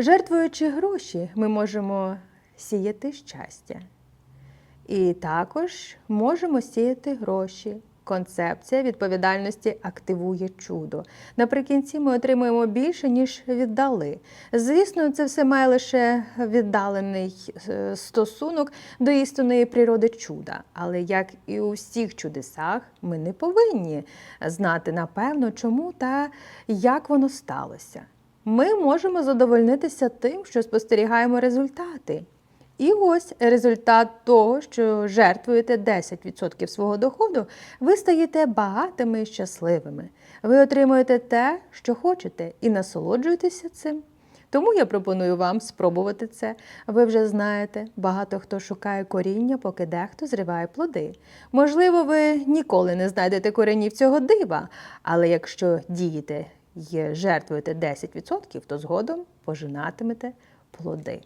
Жертвуючи гроші, ми можемо сіяти щастя. І також можемо сіяти гроші. Концепція відповідальності активує чудо. Наприкінці ми отримуємо більше, ніж віддали. Звісно, це все має лише віддалений е, стосунок до істинної природи чуда. Але як і у всіх чудесах, ми не повинні знати напевно, чому та як воно сталося. Ми можемо задовольнитися тим, що спостерігаємо результати. І ось результат того, що жертвуєте 10% свого доходу, ви стаєте багатими і щасливими. Ви отримуєте те, що хочете, і насолоджуєтеся цим. Тому я пропоную вам спробувати це. Ви вже знаєте, багато хто шукає коріння, поки дехто зриває плоди. Можливо, ви ніколи не знайдете коренів цього дива, але якщо дієте жертвуєте 10%, то згодом пожинатимете плоди.